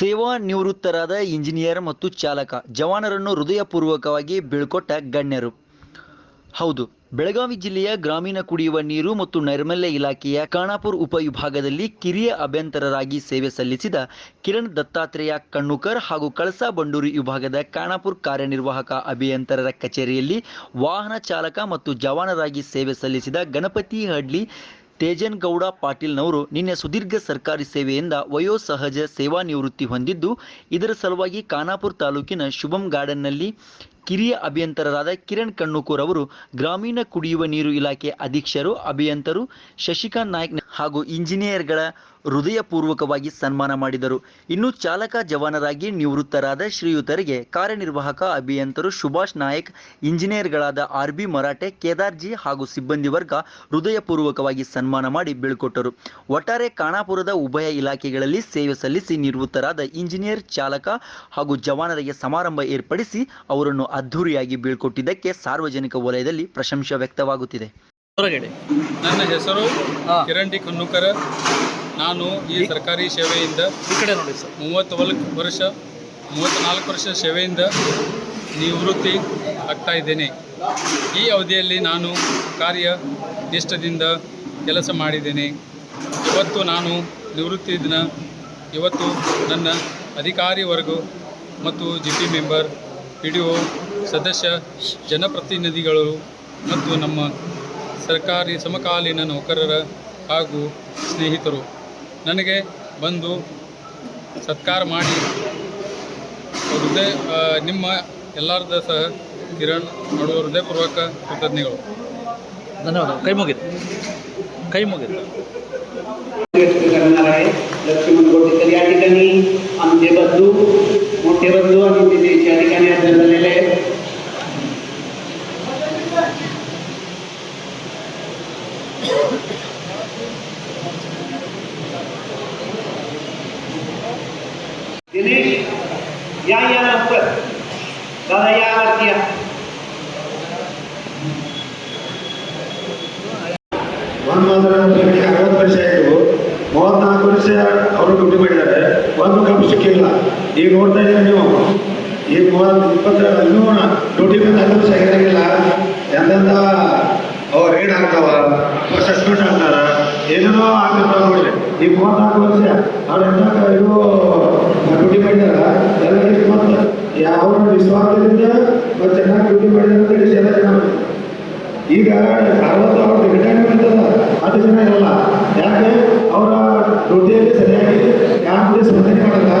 ಸೇವಾ ನಿವೃತ್ತರಾದ ಇಂಜಿನಿಯರ್ ಮತ್ತು ಚಾಲಕ, ಜವಾನರನ್ನು ಹೃದಯಪೂರ್ವಕವಾಗಿ ಬೀಳ್ಕೊಟ್ಟ ಗಣ್ಯರು. ಹೌದು, ಬೆಳಗಾವಿ ಜಿಲ್ಲೆಯ ಗ್ರಾಮೀಣ ಕುಡಿಯುವ ನೀರು ಮತ್ತು ನೈರ್ಮಲ್ಯ ಇಲಾಖೆಯ ಖಾನಾಪುರ ಉಪವಿಭಾಗದಲ್ಲಿ ಕಿರಿಯ ಅಭ್ಯಂತರರಾಗಿ ಸೇವೆ ಸಲ್ಲಿಸಿದ ಕಿರಣ್ ದತ್ತಾತ್ರೇಯ ಕಣ್ಣುಕರ್ ಹಾಗೂ ಕಳಸಾ ಬಂಡೂರಿ ವಿಭಾಗದ ಖಾನಾಪುರ ಕಾರ್ಯನಿರ್ವಾಹಕ ಅಭಿಯಂತರರ ಕಚೇರಿಯಲ್ಲಿ ವಾಹನ ಚಾಲಕ ಮತ್ತು ಜವಾನರಾಗಿ ಸೇವೆ ಸಲ್ಲಿಸಿದ ಗಣಪತಿ ಹಡ್ಲಿ ತೇಜನ್ಗೌಡ ಪಾಟೀಲ್ನವರು ನಿನ್ನೆ ಸುದೀರ್ಘ ಸರ್ಕಾರಿ ಸೇವೆಯಿಂದ ವಯೋಸಹಜ ಸೇವಾ ನಿವೃತ್ತಿ ಹೊಂದಿದ್ದು, ಇದರ ಸಲುವಾಗಿ ಖಾನಾಪುರ ತಾಲೂಕಿನ ಶುಭಂ ಗಾರ್ಡನ್ನಲ್ಲಿ ಕಿರಿಯ ಅಭಿಯಂತರರಾದ ಕಿರಣ್ ಕಣ್ಣುಕೂರ್ ಅವರು ಗ್ರಾಮೀಣ ಕುಡಿಯುವ ನೀರು ಇಲಾಖೆ ಅಧೀಕ್ಷರು, ಅಭಿಯಂತರು, ಶಶಿಕಾಂತ್ ನಾಯ್ಕ್ ಹಾಗೂ ಇಂಜಿನಿಯರ್ಗಳ ಹೃದಯಪೂರ್ವಕವಾಗಿ ಸನ್ಮಾನ ಮಾಡಿದರು. ಇನ್ನು ಚಾಲಕ ಜವಾನರಾಗಿ ನಿವೃತ್ತರಾದ ಶ್ರೀಯುತರಿಗೆ ಕಾರ್ಯನಿರ್ವಾಹಕ ಅಭಿಯಂತರು ಸುಭಾಷ್ ನಾಯಕ್, ಇಂಜಿನಿಯರ್ಗಳಾದ ಆರ್ ಬಿ ಮರಾಠೆ ಕೇದಾರ್ಜಿ ಹಾಗೂ ಸಿಬ್ಬಂದಿ ವರ್ಗ ಹೃದಯಪೂರ್ವಕವಾಗಿ ಸನ್ಮಾನ ಮಾಡಿ ಬೀಳ್ಕೊಟ್ಟರು. ಒಟ್ಟಾರೆ ಖಾನಾಪುರದ ಉಭಯ ಇಲಾಖೆಗಳಲ್ಲಿ ಸೇವೆ ಸಲ್ಲಿಸಿ ನಿವೃತ್ತರಾದ ಇಂಜಿನಿಯರ್, ಚಾಲಕ ಹಾಗೂ ಜವಾನರಿಗೆ ಸಮಾರಂಭ ಏರ್ಪಡಿಸಿ ಅವರನ್ನು ಅದ್ಧೂರಿಯಾಗಿ ಬೀಳ್ಕೊಟ್ಟಿದ್ದಕ್ಕೆ ಸಾರ್ವಜನಿಕ ವಲಯದಲ್ಲಿ ಪ್ರಶಂಸೆ ವ್ಯಕ್ತವಾಗುತ್ತಿದೆ. ನನ್ನ ಹೆಸರು ಕಿರಣ್ ಡಿ ಖನ್ನೂಕರ ನಾನು ಈ ಸರ್ಕಾರಿ ಸೇವೆಯಿಂದ ಈ ಕಡೆ ನೋಡಿ ಸರ್. ಮೂವತ್ತು ವರ್ಷ ಮೂವತ್ತ್ನಾಲ್ಕು ವರ್ಷ ಸೇವೆಯಿಂದ ನಿವೃತ್ತಿ ಆಗ್ತಾ ಇದ್ದೇನೆ. ಈ ಅವಧಿಯಲ್ಲಿ ನಾನು ಕಾರ್ಯ ನಿಷ್ಠದಿಂದ ಕೆಲಸ ಮಾಡಿದ್ದೇನೆ. ಇವತ್ತು ನಾನು ನಿವೃತ್ತಿ ದಿನ. ಇವತ್ತು ನನ್ನ ಅಧಿಕಾರಿ ವರ್ಗ ಮತ್ತು G P member P D O ಸದಸ್ಯ ಜನಪ್ರತಿನಿಧಿಗಳು ಮತ್ತು ನಮ್ಮ ಸರ್ಕಾರಿ ಸಮಕಾಲೀನ ನೌಕರರ ಹಾಗೂ ಸ್ನೇಹಿತರು ನನಗೆ ಬಂದು ಸತ್ಕಾರ ಮಾಡಿ ಹೃದಯ ಆ, ನಿಮ್ಮ ಎಲ್ಲರದ ಸಹ ಕಿರಣ್ ನೋಡುವ ಹೃದಯಪೂರ್ವಕ ಕೃತಜ್ಞಗಳು ಧನ್ಯವಾದ ಕೈ ಮುಗಿತು ಕೈ ಮುಗಿತು व्यक्त करणार आहे लक्ष्मण गोटेकर या ठिकाणी आमचे बंधू मोठे बंधू Ya ya no fue. Dada ya la tierra. ಮೊಹಮ್ಮದರ ಅರವತ್ತು ವರ್ಷ ಆಯಿತು ಮೂವತ್ತ್ನಾಲ್ಕು ವರ್ಷ ಅವರು ಡ್ಯೂಟಿ ಮಾಡಿದ್ದಾರೆ ಒಂದು ಕಪ್ ಸಿಕ್ಕಿಲ್ಲ ಈಗ ನೋಡ್ತಾ ಇದ್ದೀರಿ ನೀವು ಈಗ ಮೂವತ್ತು ಇಪ್ಪತ್ತರ ಇನ್ನೂ ಡ್ಯೂಟಿ ಬಂದ ಹತ್ತು ವರ್ಷ ರೀಡ್ ಎಂತೆಂಥ ಅವ್ರು ರೇಟ್ ಸಸ್ಪೆಂಡ್ ಹಾಕ್ತಾರ ಏನೇನೋ ಆಗ್ತಿರ್ತಾವ ನೋಡ್ರಿ ಈ ಮೂವತ್ನಾಲ್ಕು ವರ್ಷ ಅವ್ರು ಎಂತ ಇದು ಡ್ಯೂಟಿ ಮಾಡಿದಾರ ಎಲ್ಲರಿಗೂ ಮತ್ತು ಯಾವ ವಿಶ್ವಾಸದಿಂದ ಮತ್ತು ಚೆನ್ನಾಗಿ ಡ್ಯೂಟಿ ಮಾಡಿದಾರೆ ಅಂತ ಹೇಳಿ ಎಲ್ಲ ಜನ ಈಗ ಅರವತ್ತು ಅವ್ರದ್ದು ರಿಟೈರ್ಮೆಂಟ್ ಅದ ಅದು ಜನ ಇರಲ್ಲ ಯಾಕೆ? ಅವರ ಡ್ಯೂಟಿಯಲ್ಲಿ ಸರಿಯಾಗಿ ಯಾರ ಜೊತೆ ಸ್ಪಂದನೆ ಮಾಡಲ್ಲ,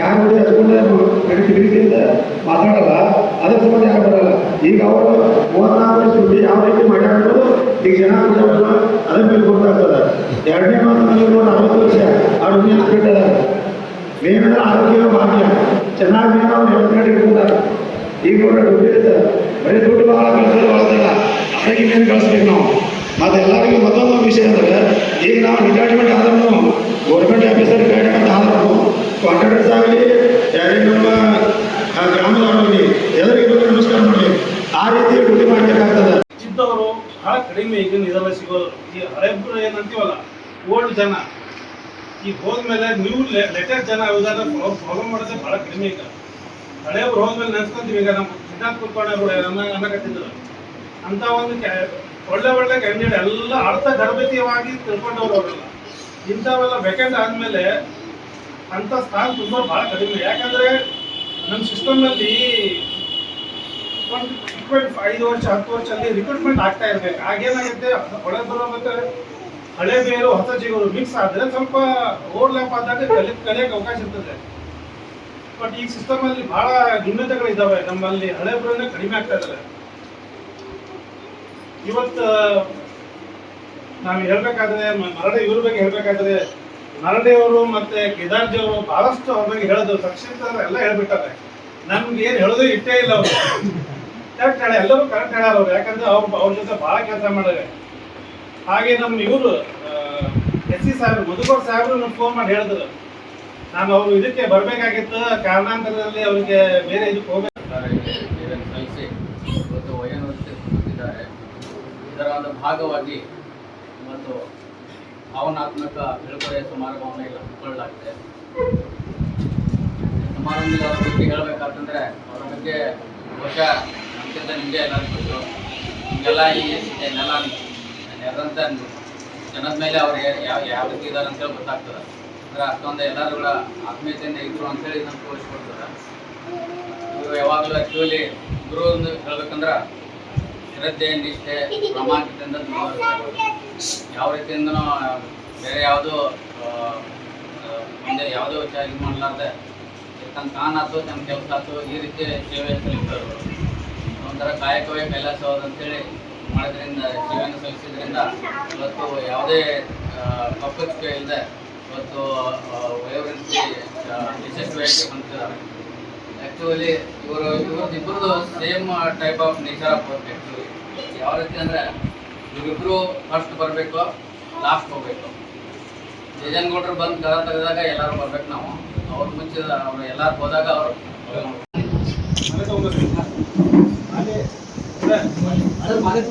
ಯಾರ ಜೊತೆ ಹಚ್ಕೊಂಡು ಕ್ರೆಡಿಟಿಬಿಲಿಟಿಯಿಂದ ಮಾತಾಡಲ್ಲ. ಅದಕ್ಕೆ ಸಂಬಂಧ ಯಾರು ಬರಲ್ಲ. ಈಗ ಅವರು ಮೂವತ್ನಾಲ್ಕು ವರ್ಷ ಡ್ಯೂಟಿ ಯಾವ ರೀತಿ ಮಾಡ್ಯಾಡೋದು ಈಗ ಜನ ಮೇಲೆ ಗೊತ್ತಾಗ್ತದ. ಎರಡನೇ ಮಾತು ನೀವು ನೋಡಿ ಅರವತ್ತು ವರ್ಷ ಅವ್ರ ಮೇಲೆ ಅಂದ್ರೆ ಆರೋಗ್ಯ ಭಾಗ್ಯ. ಚೆನ್ನಾಗಿ ಮೇನ್ ಅವ್ರು ಹೆಲ್ತ್ ಕಾರ್ಡ್ ಇಟ್ಕೊಂಡಾರ ಈಗ ಇರುತ್ತೆ. ಬರೀ ದುಡ್ಡು ಭಾಳ ಕಳ್ಸೋದು ಭಾಳದಿಲ್ಲ ಅದಕ್ಕೆ ಏನು ಕಳಿಸ್ಬೇಕು ನಾವು? ಮತ್ತು ಎಲ್ಲರಿಗೂ ಮತ್ತೊಂದು ವಿಷಯ ಅಂದ್ರೆ, ಈಗ ನಾವು ರಿಟೈರ್ಮೆಂಟ್ ಆದ್ರೂ ಗೌರ್ಮೆಂಟ್ ಆಫೀಸರ್ ರಿಟೈರ್ಮೆಂಟ್ ಆದ್ರೂ ಕಾಂಟ್ರಾಕ್ಟರ್ಸ್ ಆಗಲಿ, ಯಾರೇ ನಮ್ಮ ಗ್ರಾಮದವರಾಗಲಿ ಎಲ್ಲರಿಗೂ ನಮಸ್ಕಾರ ಮಾಡಲಿ. ಆ ರೀತಿ ಡ್ಯೂಟಿ ಮಾಡಬೇಕಾಗ್ತದೆ. ಕಡಿಮೆ ಈಗ ಇದೆಲ್ಲ ಸಿಗೋದು ಈ ಹಳೆಬ್ರು ಏನಂತೀವಲ್ಲ, ಓಲ್ಡ್ ಜನ. ಈಗ ಹೋದ್ಮೇಲೆ ನೀವು ಲೇಟೆಸ್ಟ್ ಜನ ಯಾವ್ದಾರ ಫಾಲೋ ಮಾಡೋದೇ ಬಹಳ ಕಡಿಮೆ ಈಗ. ಹಳೆಯವ್ರು ಹೋದ್ಮೇಲೆ ನೆನ್ಸ್ಕೊಂತೀವಿ ಈಗ ನಮ್ಮ ಸಿದ್ಧಾಂತ ಕುರ್ಪಾಣರು ಅನ್ನ ಅನ್ನಕತ್ತಿದ್ರು ಅಂತ ಒಂದು ಒಳ್ಳೆ ಒಳ್ಳೆ ಕ್ಯಾಂಡಿಡೇಟ್ ಎಲ್ಲ ಅರ್ಥ ಗರ್ಭತೀಯವಾಗಿ ತಿಳ್ಕೊಂಡವ್ರು ಅವರೆಲ್ಲ. ಇಂಥವೆಲ್ಲ ವೇಕೆಂಟ್ ಆದ್ಮೇಲೆ ಅಂತ ಸ್ಥಾನ ತುಂಬ ಬಹಳ ಕಡಿಮೆ. ಯಾಕಂದ್ರೆ ನಮ್ಮ ಸಿಸ್ಟಮ್ನಲ್ಲಿ ಒಂದು ರಿಕ್ರೂಟ್ಮೆಂಟ್ ಐದು ವರ್ಷ, ಹತ್ತು ವರ್ಷದಲ್ಲಿ ರಿಕ್ರೂಟ್ಮೆಂಟ್ ಆಗ್ತಾ ಇರ್ಬೇಕು. ಆಗೇನಾಗುತ್ತೆ ಹೊಳೆ ಬರೋ ಮತ್ತೆ ಹಳೆ ಬೇರು, ಹೊಸ ಜೀವರು ಮಿಕ್ಸ್ ಆದ್ರೆ ಸ್ವಲ್ಪ ಓವರ್ಲ್ಯಾಪ್ ಆದಾಗ ಕಲಿ, ಕಲಿಯಕ್ಕೆ ಅವಕಾಶ ಇರ್ತದೆ. ಬಟ್ ಈ ಸಿಸ್ಟಮ್ ಅಲ್ಲಿ ಬಹಳ ನ್ಯೂನತೆಗಳಿದ್ದಾವೆ ನಮ್ಮಲ್ಲಿ ಹಳೆ ಬೇರನ್ನ ಕಡಿಮೆ ಆಗ್ತಾ ಇದ್ದಾರೆ ಇವತ್ತು, ನಾವು ಹೇಳ್ಬೇಕಾದ್ರೆ ಮರಡೆ ಇವ್ರ ಬಗ್ಗೆ ಹೇಳ್ಬೇಕಾದ್ರೆ ಮರಡೆಯವರು ಮತ್ತೆ ಕೇದಾರ್ಜಿ ಅವರು ಬಹಳಷ್ಟು ಅವ್ರ ಬಗ್ಗೆ ಹೇಳಿದ್ರು ತಕ್ಷಣ ಎಲ್ಲ ಹೇಳ್ಬಿಟ್ಟಾರೆ. ನಮ್ಗೆ ಏನು ಹೇಳೋದು ಇಟ್ಟೇ ಇಲ್ಲ ಅವರು. ಕರೆಕ್ಟ್ ಹೇಳ, ಎಲ್ಲರೂ ಕರೆಕ್ಟ್ ಹೇಳೋರು ಯಾಕಂದ್ರೆ ಅವ್ರ ಅವ್ರ ಜೊತೆ ಬಹಳ ಕೆಲಸ ಮಾಡಿದ್ರೆ ಹಾಗೆ ನಮ್ಮ ಇವರು ಎಸ್ ಸಿ ಸಾಹೇಬ್ರು ಮಧುಕರ್ ಸಾಹೇಬ್ರು ನಮ್ಗೆ ಫೋನ್ ಮಾಡಿ ಹೇಳಿದ್ರು. ನಾನು ಅವರು ಇದಕ್ಕೆ ಬರಬೇಕಾಗಿತ್ತು ಕಾರಣಾಂತರದಲ್ಲಿ ಅವರಿಗೆ ಬೇರೆ ಇದಕ್ಕೆ ಹೋಗ್ಬೇಕು. ಸೇವೆಯನ್ನು ಸಲ್ಲಿಸಿ ಇವತ್ತು ವಯೋನಿವೃತ್ತಿ ಹೊಂದಿದ್ದಾರೆ ಇದರ ಭಾಗವಾಗಿ ಮತ್ತು ಭಾವನಾತ್ಮಕ ಬೀಳ್ಕೊಡುಗೆ ಸಮಾರಂಭವನ್ನು ಇಲ್ಲಿ ಹಮ್ಮಿಕೊಳ್ಳಲಾಗಿದೆ. ಸಮಾರಂಭದಲ್ಲಿ ಅವರ ಬಗ್ಗೆ ಹೇಳ್ಬೇಕಂತಂದ್ರೆ, ಅವರ ಬಗ್ಗೆ ಬಹುಶಃ ನಮ್ಗಿಂತ ನಿಮಗೆ ಎಲ್ಲ ಗೊತ್ತು ನಿಮಗೆಲ್ಲ ಈ ನೆಲ ನೆಲಂತ ಜನದ ಮೇಲೆ ಅವ್ರು ಯಾವ ಯಾವ ರೀತಿ ಇದ್ದಾರೆ ಅಂತೇಳಿ ಗೊತ್ತಾಗ್ತದೆ. ಅಂದ್ರೆ ಅಷ್ಟೊಂದು ಎಲ್ಲರೂ ಕೂಡ ಆತ್ಮೀಯತೆಯಿಂದ ಇದ್ರು ಅಂತೇಳಿ ನಮ್ಗೆ ತೋರಿಸ್ಕೊಡ್ತಾರೆ. ಇವರು ಯಾವಾಗಲೂ ಆ್ಯಕ್ಚುಲಿ ಗುರು ಒಂದು ಹೇಳ್ಬೇಕಂದ್ರೆ ಶ್ರದ್ಧೆ, ನಿಷ್ಠೆ ಪ್ರಾಮಾಣಿಕತೆಯಿಂದ ಯಾವ ರೀತಿಯಿಂದನೂ ಬೇರೆ ಯಾವುದೋ ಮುಂದೆ ಯಾವುದೋ ವಿಚಾರ ಇದು ಮಾಡಲಾರ್ದೆ. ತನ್ನ ತಾನಾತು ತನ್ನ ಕೆಲಸ ಆತು ಈ ರೀತಿ ಸೇವೆ ಸಲ್ಲಿಸೋರು ಒಂಥರ ಕಾಯಕವೇ ಕೈಲಾಸವಾದ ಅಂತೇಳಿ ಮಾಡೋದ್ರಿಂದ, ಜೀವನ ಸಲ್ಲಿಸಿದ್ರಿಂದ ಇವತ್ತು ಯಾವುದೇ ಪಕ್ಕಕ್ಕೆ ಇಲ್ಲದೆ ಇವತ್ತು ವಯೋವೃತ್ತಿ ಯಶಸ್ವಿಯಾಗಿ ಬಂದಿದ್ದಾರೆ. ಆ್ಯಕ್ಚುಲಿ ಇವರು, ಇವ್ರದ್ದು ಇಬ್ಬರದು same type of nature of work ಯಾವ ರೀತಿ ಅಂದರೆ ಇವರಿಬ್ಬರು ಫಸ್ಟ್ ಬರಬೇಕು ಲಾಸ್ಟ್ ಹೋಗ್ಬೇಕು. ಜಯಜನಗೌಡರು ಬಂದು ಕರ ತೆಗೆದಾಗ ಎಲ್ಲರೂ ಬರ್ಬೇಕು ನಾವು. ಅವ್ರ ಮುಂಚೆ ಅವ್ರು ಎಲ್ಲರೂ ಹೋದಾಗ ಅವರು ಅದೇ.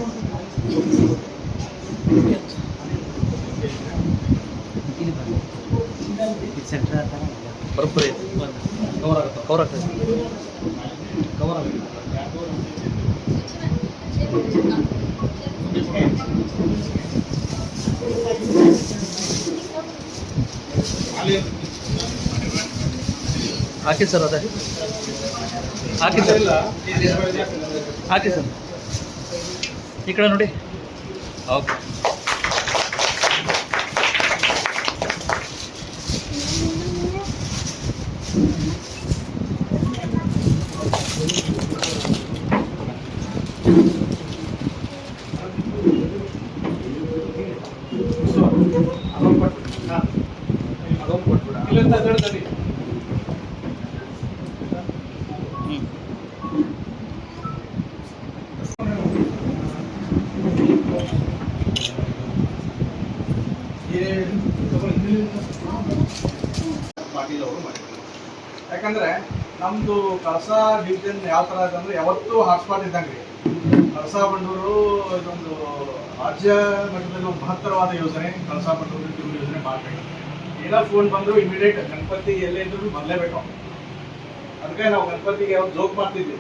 ಬರೋಬ್ಬರಿ ಕವರ್ ಆಗುತ್ತೆ ಕವರ್ ಆಗ್ತದೆ ಕವರ್ ಆಗುತ್ತೆ ಹಾಕಿ ಸರ್ ಅದೇ ಹಾಕಿ ಸರ್ ಇಲ್ಲ, ಹಾಕಿ ಸರ್ ಈ ಕಡೆ ನೋಡಿ ಓಕೆ ಇಲ್ಲಿಂದ ತಡಿ, ತಡಿ. ಮಾಡಿದ್ರು ಯಾಕಂದ್ರೆ ನಮ್ದು ಕಳಸ ಡಿವಿಷನ್ ಯಾವ ತರ ಅಂದ್ರೆ ಯಾವತ್ತೂ ಹಾಟ್ಸ್ಪಾಟ್ ಇದ್ದಂಗ್ರಿ ರೀ ಕಳಸ ಬಂಡೂರು ಇದೊಂದು ರಾಜ್ಯ ಮಟ್ಟದಲ್ಲಿ ಒಂದು ಮಹತ್ತರವಾದ ಯೋಜನೆ. ಕಳಸ ಬಂಡೂರು ಟ್ಯೂಬ್ ಯೋಜನೆ ಮಾಡಬೇಕು. ಏನೋ ಫೋನ್ ಬಂದ್ರು ಇಮಿಡಿಯೇಟ್ ಗಣಪತಿ ಎಲ್ಲೇ ಇದ್ರು ಬರಲೇಬೇಕು. ಅದಕ್ಕೆ ನಾವು ಗಣಪತಿಗೆ ಯಾವ್ದು ಜೋಕ್ ಮಾಡ್ತಿದ್ವಿ.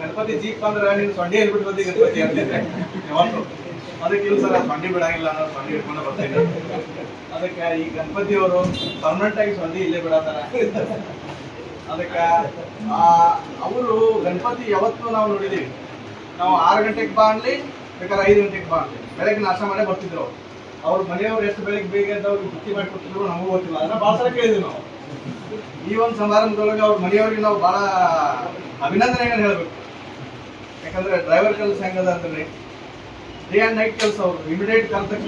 ಗಣಪತಿ ಜೀಪ್ ಅಂದ್ರೆ ನೀನು ಸೊಂಡೆ ಹೇಳ್ಬಿಟ್ಟು ಗಣಪತಿ ಅಂತಿದ್ರೆ ಯಾವತ್ತು. ಅದಕ್ಕೆ ಸರ್ ಬಂಡಿ ಬಿಡಾಗಿಲ್ಲ ಅನ್ನೋ ಬಂಡಿ ಹಿಡ್ಕೊಂಡು ಬರ್ತೀನಿ. ಅದಕ್ಕೆ ಈ ಗಣಪತಿ ಅವರು ಪರ್ಮನೆಂಟ್ ಆಗಿ ಸಂಧಿ ಇಲ್ಲೇ ಬಿಡತಾರ ಅದಕ್ಕೆ ಅವರು ಗಣಪತಿ ಯಾವತ್ತೂ ನಾವು ನೋಡಿದೀವಿ. ನಾವು ಆರು ಗಂಟೆಗೆ ಬಾ ಅನ್ಲಿ, ಬೇಕಾದ್ರೆ ಐದು ಗಂಟೆಗೆ ಬಾ ಅನ್ಲಿ. ಬೆಳಗ್ಗೆ ನಾಶ ಮಾಡೇ ಬರ್ತಿದ್ರು ಅವ್ರು. ಮನೆಯವ್ರು ಎಷ್ಟು ಬೆಳಗ್ಗೆ ಬೇಗ ಅಂತ ಅವ್ರಿಗೆ ಮಾಡಿ ಕೊಟ್ಟಿದ್ರು ನಮಗೂ ಗೊತ್ತಿಲ್ಲ. ಅದನ್ನ ಭಾಳ ಸಲ ಕೇಳಿದ್ವಿ ನಾವು. ಈ ಒಂದು ಸಮಾರಂಭದೊಳಗೆ ಅವ್ರ ಮನೆಯವ್ರಿಗೆ ನಾವು ಭಾಳ ಅಭಿನಂದನೆಗಳನ್ನ ಹೇಳ್ಬೇಕು. ಯಾಕಂದ್ರೆ ಡ್ರೈವರ್ ಕೆಲಸ ಹೆಂಗದ ಅಂದ್ರೆ ಡೇ ಆ್ಯಂಡ್ ನೈಟ್ ಕೆಲಸ ಅವರು ಇಮಿಡಿಯೇಟ್ ಕಲ್ ತಕ್ಷಣ